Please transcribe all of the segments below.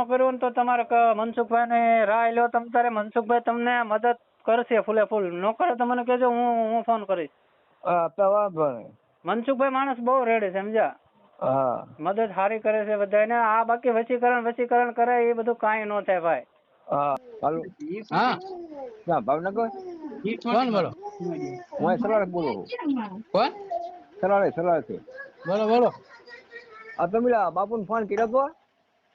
નો કર્યો ને તો તમારે મનસુખભાઈ ને રાહ લો તમ તારે મનસુખભાઈ તમને મદદ કરશે ફૂલે ફૂલ. નો કરે તો મને કહેજો હું હું ફોન કરીશ. તો વાંધો નહીં. મનસુખભાઈ માણસ બહુ રેડે છે સમજ્યા? હા. મદદ સારી કરે છે બધાને આ બાકી વસીકરણ વસીકરણ કરે એ બધું કાંઈ ન થાય ભાઈ. હા હાલો. હા. ક્યાં ભાવનગર? કોણ બોલો? હું સલાડ બોલું છું. કોણ? સલાડે સલાડે બોલો બોલો. આ તમે બાપુને ફોન કર્યો તો?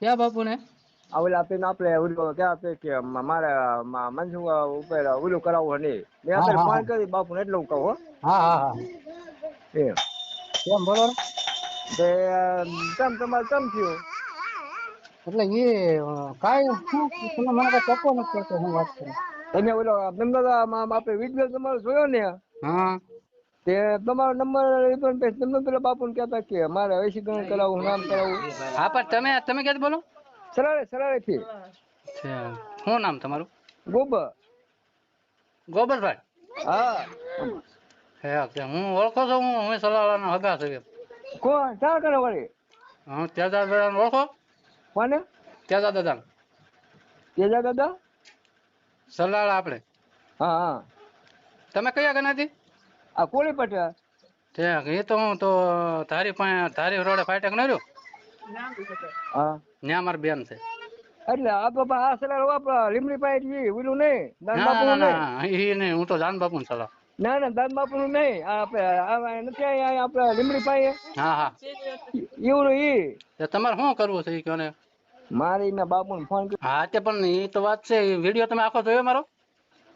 ક્યાં બાપુ ને આ ઓલા આપીને આપણે ઓલું ક્યાં આપે કે મારે મ- મનસુખ ઉપર ઓલું કરાવવું નહીં મેં આપણે ફોન કરી બાપુને એટલે હું. કહું હા હા. હા કેમ બોલો? તે કેમ તમારે કેમ થયું? એટલે એ કાંઈ શું તમે મને કઈ ચકો નથી કરતો હું વાત કરું. તમે ઓલો તમને આપે આપણે વીડિયો તમારો જોયો ને? હા. તે તમારો નંબર પણ પછી તમને પેલા બાપુને કહેતા કે મારે વૈશીકરણ કરાવવું નામ કરાવવું હા પણ તમે તમે ક્યાંથી બોલો? સરાળે સરાળે થી. શું નામ તમારું? ગોબર. ગોબરભાઈ? હા. હે કે હું ઓળખો છું હું હું સલાલાના હગા છું કોણ? ચાલ કરે વળી. હું ત્યાજા દાદાને ઓળખો? કોને? તેજા દાદા તેજા દાદા? સલાલા આપણે. હા હા. તમે કયા ગણાતી આ કોળી પટેલ. ઠેક એ તો હું તો તારી પાસે તારી રોડે ફાટક ન રહ્યો હા. મારી બેન છે. એટલે આ તો આ સલાડ વાપરા લીમડી પાસે જી ઓલું નહીં દાન બાપુ ના નહીં. ના એ નહીં હું તો જાન બાપુ ને સલાહ. ના ના દાન બાપુ નું નહીં આપણે આ નથી અહીંયા આપણે લીમડી પાસે હા હા. એવું ઈ. તમારે શું કરવું છે કહો ને મારી ના બાપુ ને ફોન કર્યો હા તે પણ એ તો વાત છે વીડિયો તમે આખો જોયો મારો?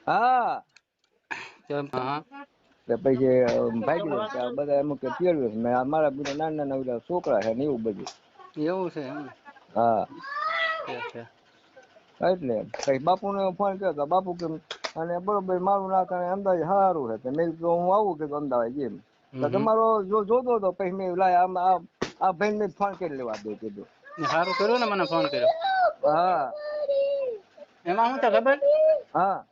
હા. હા પછી ભાગી બધા એમ કે આ મારા બધા નાના નાના છોકરા છે ને એવું બધું. એવું છે એમ. હા. એટલે પછી બાપુને ફોન કર્યો તો બાપુ કેમ અને બરોબર મારું નાક અને અમદાવાદ સારું છે. તો મેં કીધું હું આવું? કીધું અમદાવાદ એમ. તો તમારો જો જોતો હતો પછી મેં લાય આમ આ આ ભાઈને ફોન કરી લેવા દે કીધું. સારું કર્યું ને મને ફોન કર્યો? હા. એમાં હું તો ખબર? હા.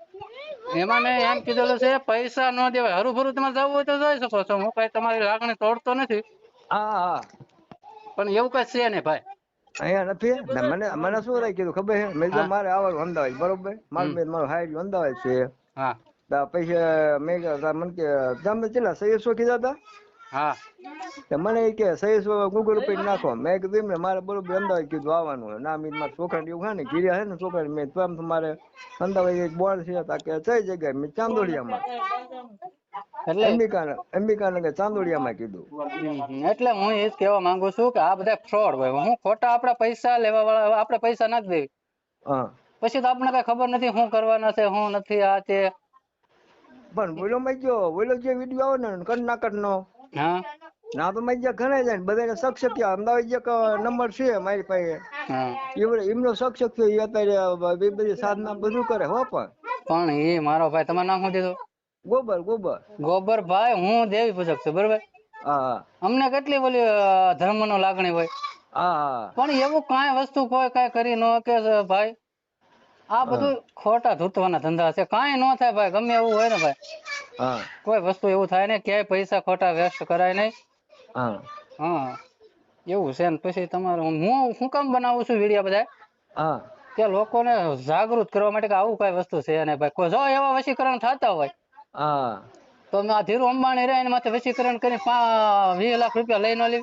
એમાં મેં એમ કીધેલું છે પૈસા ન દેવાય. હરું ભરું તમારે જવું હોય તો જઈ શકો છો. હું કઈ તમારી લાગણી તોડતો નથી. હા હા. પણ એવું કઈ છે ને ભાઈ. અહીંયા નથી. ને મને મને શું રહી કીધું? ખબર છે? મેં કીધું મારે આવવાનું અમદાવાદ બરોબર? મારું. મારું હાઈડ અમદાવાદ છે. હા. પછી મેં મને કે તમે કેટલા સહીસો કીધા હતા હા. મને એ કે સહીસો ગૂગલ પે નાખો. મેં કીધું એમને મારે બરોબર અમદાવાદ કીધું આવવાનું. ના મેં મારા છોકરા એવું ને ગીર્યા છે ને છોકરા મેં આમ તમારે અમદાવાદ એક બોર્ડ છે કે કઈ જગ્યાએ? મેં ચાંદોડિયામાં. એટલે અંબિકા અંબિકાનગર ચાંદોડિયામાં કીધું. એટલે હું એ જ કહેવા માંગુ છું કે આ બધા ફ્રોડ હોય. હું ખોટા આપડા પૈસા લેવા વાળા આપડે પૈસા નાખી દેવી. પછી તો આપણને કઈ ખબર નથી શું કરવાના છે શું નથી આ તે પણ બોલો માં ગયો બોલો જે વીડિયો આવે ને કર્ણાટક નો હા. ના તો મારી જ્યાં ઘણા જાય બધાને શખ્સ થયા અમદાવાદ એક નંબર છે મારી પાસે. હા. એમનો શખ્સ થયો એ અત્યારે બધી સાધના બધું કરે હો પણ. પણ એ મારો ભાઈ તમારે નામ શું દીધું? ગોબર ગોબર. ગોબર ભાઈ હું દેવી પૂજક છું બરોબર? હા અમને કેટલી બોલી ધર્મ નો લાગણી હોય? હા પણ એવું કાંઈ વસ્તુ કોઈ કાંઈ કરી ન કે ભાઈ. આ બધું ખોટા ધૂતવાના ધંધા છે. કાંઈ ન થાય ભાઈ. ગમે એવું હોય ને ભાઈ. કોઈ વસ્તુ એવું થાય ને ક્યાંય પૈસા ખોટા વેસ્ટ કરાય નહીં. હા. હા. એવું છે ને પછી તમારે હું હું કામ બનાવું છું વીડિયો બધા હા. કે લોકોને જાગૃત કરવા માટે કે આવું કઈ વસ્તુ છે ને ભાઈ. જો એવા વશીકરણ થતા હોય હા. તો મેં આ ધીરુ અંબાણી રહ્યા એના માથે વસીકરણ કરી વીસ લાખ રૂપિયા લઈ ન લે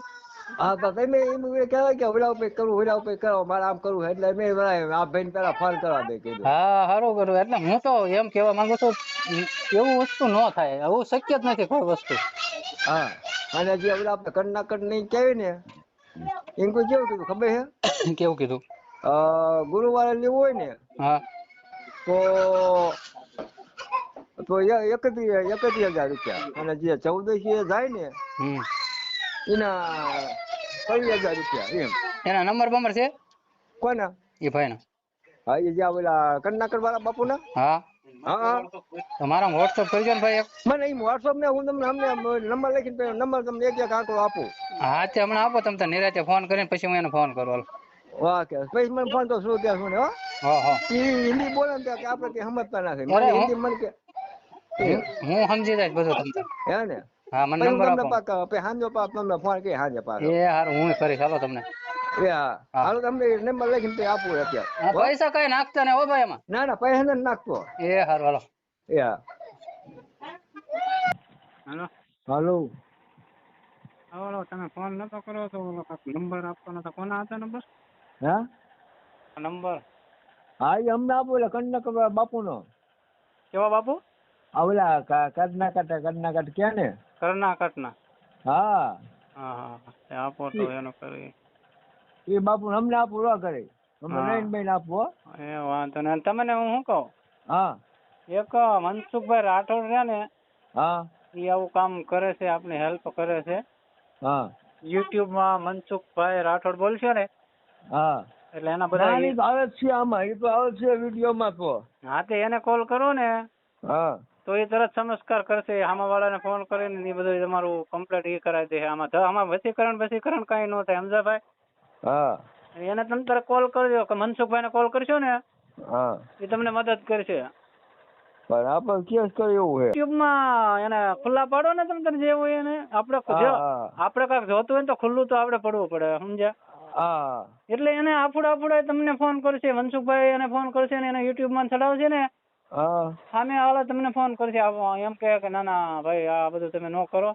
હા તો તમે એમ કહેવાય કે ઓલા ઉપર કરવું ઓલા ઉપર કરો મારે આમ કરવું એટલે મેં આ ભાઈ પેલા ફોન કરવા દે કીધું. હા સારું કરું એટલે હું તો એમ કહેવા માંગુ છું એવું વસ્તુ ન થાય આવું શક્ય જ નથી કોઈ વસ્તુ. હા અને જે ઓલા આપણે કર્ણાટક નહીં કહેવી ને એમ કોઈ કેવું કીધું ખબર છે? કેવું કીધું? ગુરુવારે લેવું હોય ને હા. તો તો એકત્રીસ એકત્રીસ હજાર રૂપિયા. અને જે ચૌદશી એ જાય ને એના ત્રીસ હજાર રૂપિયા એમ. એના નંબર બંબર છે? કોના? એ ભાઈનો. હા એ જ્યાં ઓલા કર્ણાટક વાળા બાપુના? હા. વોટ્સઅપ કરજો ને ભાઈ મને વોટ્સઅપ ને હું તમને અમને નંબર લખીને નંબર તમને એક એક આંકડો આપું. હા તે હમણાં આપો તમે નિરાતે ફોન કરીને પછી હું એને ફોન કરું હાલો. વાહ કે પછી મને ફોન તો શું કે શું ને હો? હા હા. હિન્દી બોલે ને ત્યાં કે આપણે કઈ સમજતા નથી મને હિન્દી મને કે હું- હું સમજી જાય બધું તમને હે ને? હા મને નંબર આપો. પાક પછી હાંજો પાક તમને ફોન કે હાંજે પાક એ હાર હું કરી ચાલો તમને. એ હા. હાલો તમને નંબર લખીને તે આપું અત્યારે. પૈસા કઈ નાખતા ને ઓ ભાઈ એમાં. ના ના પૈસા ને નાખતો. એ હાર હાલો. એ હા. હાલો. હાલો. ઓલો તમે ફોન નતો કર્યો તો ઓલો નંબર આપવાનો નતો. કોના હતા નંબર? હા? નંબર. હા એ અમને આપો એટલે કન્નક બાપુનો. કેવા બાપુ? ઓલા કર્ણાકટ કર્ણાકટ ક્યાં ને? કર્ણાકટ હા. હા હા આપો તો એનું કરી. એ બાપુ અમને આપો રો કરે. અમે હા. નયન બેન આપો એ વાંધો ને તમને હું શું કહું? હા. એક મનસુખભાઈ રાઠોડ છે ને હા. એ આવું કામ કરે છે આપની હેલ્પ કરે છે. હા. યુટ્યુબમાં મનસુખભાઈ રાઠોડ બોલશો ને હા. એટલે એના બધા આવે છે આમાં એ તો આવે છે છે વિડીયોમાં તો. હા તે એને કોલ કરો ને. હા. તો એ તરત સંસ્કાર કરશે આમાં ફોન કરીને એ બધું તમારું કમ્પ્લીટ એ કરાવી દે આમાં આમાં વસીકરણ વસીકરણ કઈ ન થાય સમજા ભાઈ હા એને તમે તારે કોલ કરજો કે મનસુખભાઈને કોલ કરશો ને હા. એ તમને મદદ કરશે. પણ આપણે કેસ કર્યો છે. યુટ્યુબમાં એને ખુલ્લા પાડો ને તમે તને જે હોય એને. આપણે આપણે કાંઈક જોતું હોય ને તો ખુલ્લું તો આપણે પડવું પડે સમજ્યા? હા. એટલે એને આફુડા આફુડા તમને ફોન કરશે મનસુખભાઈ એને ફોન કરશે ને એને યુટ્યુબમાં ચડાવશે ને હા. સામે વાળા તમને ફોન કરશે. એમ કહે કે ના ના ભાઈ આ બધું તમે નો કરો.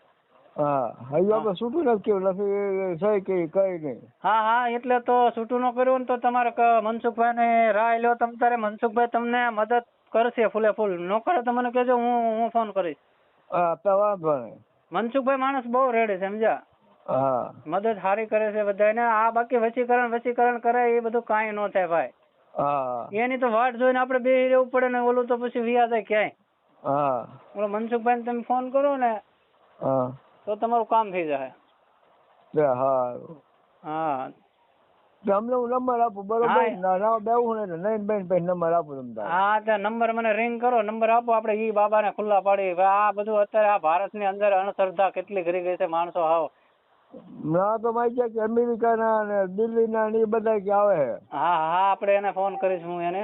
હા. હજુ આપણે છૂટું નથી નથી સહી કે કઈ નહીં. હા હા એટલે તો છૂટું ન કર્યું તો તમારે મનસુખભાઈ ને રાહ લ્યો. તમ તારે મનસુખભાઈ તમને મદદ કરશે ફૂલે ફૂલ. ન કરે તો મને કહેજો હું હું ફોન કરીશ. હા તો વાંધો નહીં. મનસુખભાઈ માણસ બહુ રેડે છે સમજ્યા? હા. મદદ સારી કરે છે બધાને આ બાકી વશીકરણ વશીકરણ કરે એ બધું કાંઈ ન થાય ભાઈ. એની તો વાટ જોઈને આપણે બે રહેવું પડે ને ઓલું તો પછી વ્યા જાય ક્યાંય. હા. ઓલો મનસુખભાઈ તમે ફોન કરો ને તો તમારું કામ થઈ જાય હા. નંબર આપું બરોબર. ના બેવું ને નયન બેન પછી નંબર આપું તમને હા તે નંબર મને રિંગ કરો નંબર આપો આપણે ઈ બાબાને ખુલ્લા પાડી આ બધું અત્યારે આ ભારતની અંદર અણશ્રદ્ધા કેટલી કરી ગઈ છે માણસો હાવ. ના તો મારી છે કે અમેરિકાના ને દિલ્હીના ને એ બધા કે આવે? છે હા હા આપણે એને ફોન કરીશું હું એને.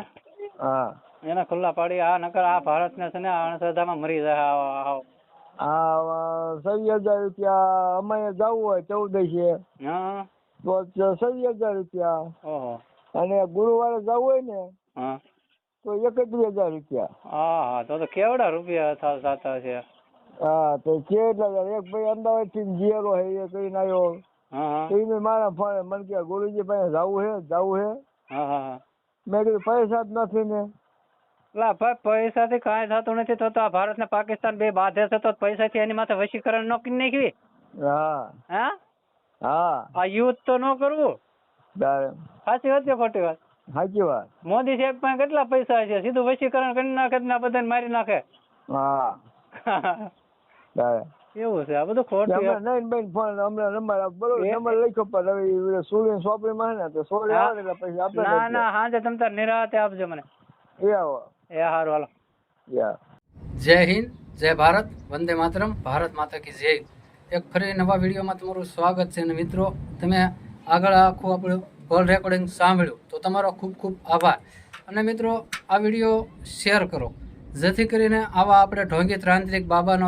હા. એને ખુલ્લા પાડી આ નકર આ ભારતને છે ને આ મરી જાય આવો. આ સવી હજાર રૂપિયા અમારે જવું હોય ચૌદશે હા. તો સવી હજાર રૂપિયા. ઓહો. અને ગુરુવારે જવું હોય ને હા. તો એકત્રીસ હજાર રૂપિયા. હા હા તો તો કેવડા રૂપિયા થતા છે. હા તો છે એક ભાઈ અમદાવાદથી જીએલો હે એ કહીને આવ્યો તો એને મારા ફોન મને કે ગુરુજી પાસે જવું હે જવું હે? મેં કીધું પૈસા જ નથી ને. લા ભાઈ પૈસાથી કાંઈ થતું નથી તો તો આ ભારત ને પાકિસ્તાન બે બાધે છે તો પૈસાથી એની માથે વશીકરણ નો કરી નાખવી. હા. હા? હા. આ યુદ્ધ તો ન કરવું. સાચી વાત છે ખોટી વાત? સાચી વાત. મોદી સાહેબ પાસે કેટલા પૈસા છે? સીધું વશીકરણ કરી નાખે ને બધાને મારી નાખે. હા. એવું છે? આ બધું ખોટું નહીં બેન ફોન અમને નંબર બરોબર નંબર લખ્યો પણ હવે સુલી સોપડી માં ને તો સોળી આવે એટલે પછી આપે ના ના હાજે તમ તાર નિરાતે આપજો મને. એ આવો. એ હારું હાલો. જય હિન્દ જય ભારત વંદે માતરમ ભારત માતા કી જય. એક ફરી નવા વિડીયોમાં તમારું સ્વાગત છે અને મિત્રો તમે આગળ આખું આપણું કોલ રેકોર્ડિંગ સાંભળ્યું તો તમારો ખૂબ ખૂબ આભાર. અને મિત્રો આ વીડિયો શેર કરો. જેથી કરીને આવા આપણે ઢોંગી તાંત્રિક બાબાનો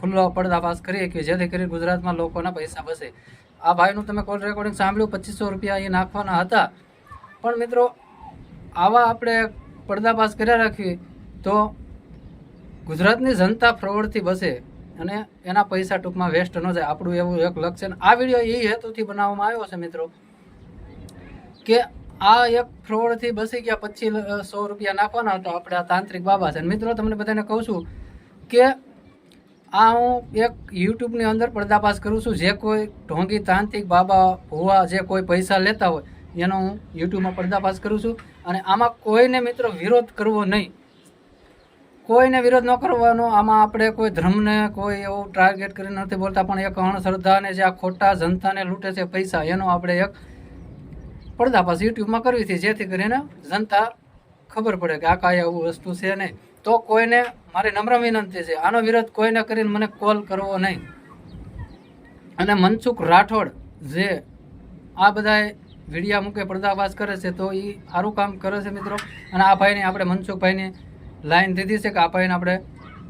ખુલ્લો પડદાફાશ કરીએ કે જેથી કરી ગુજરાતમાં લોકોના પૈસા બસે. આ ભાઈનું તમે કોલ રેકોર્ડિંગ સાંભળ્યું, પચીસો રૂપિયા એ નાખવાના હતા. પણ મિત્રો, આવા આપણે પડદાફાશ કર્યા રાખીએ, તો ગુજરાતની જનતા ફ્રોડથી બસે અને એના પૈસા ટૂંકમાં વેસ્ટ ન જાય. આપણું એવું એક લક્ષ્ય છે. આ વીડિયો એ હેતુથી બનાવવામાં આવ્યો છે મિત્રો, કે આ એક ફ્રોડથી બસી ગયા પચીસ સો રૂપિયા નાખવાના હતા. આપણે આ તાંત્રિક બાબા છે. મિત્રો, તમને બધાને કહું છું કે આ હું એક યુટ્યુબની અંદર પડદાફાશ કરું છું. જે કોઈ ઢોંગી તાંત્રિક બાબા, ભુવા જે કોઈ પૈસા લેતા હોય, એનો હું યુટ્યુબમાં પડદાફાશ કરું છું. અને આમાં કોઈને મિત્રો વિરોધ કરવો નહીં. કોઈને વિરોધ ન કરવાનો. આમાં આપણે કોઈ ધર્મને કોઈ એવું ટાર્ગેટ કરીને નથી બોલતા, પણ એક અણશ્રદ્ધાને જે આ ખોટા જનતાને લૂંટે છે પૈસા, એનો આપણે એક પડદાફાશ યુટ્યુબમાં કરવી હતી જેથી કરીને જનતા ખબર પડે કે આ કાંઈ એવું વસ્તુ છે નહીં. તો કોઈને મારી નમ્ર વિનંતી છે. આનો વિરોધ કોઈને કરીને મને કોલ કરવો નહીં. અને મનસુખ રાઠોડ જે આ બધા વિડીયા મૂકે પડદાફાશ કરે છે, તો એ સારું કામ કરે છે મિત્રો. અને આ ભાઈને આપણે, મનસુખભાઈની લાઈન દીધી છે કે આ ભાઈને આપણે,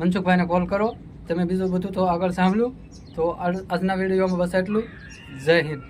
મનસુખભાઈને કોલ કરો. તમે બીજું બધું તો આગળ સાંભળ્યું. તો આજના વિડીયોમાં બસ એટલું જય હિન્દ.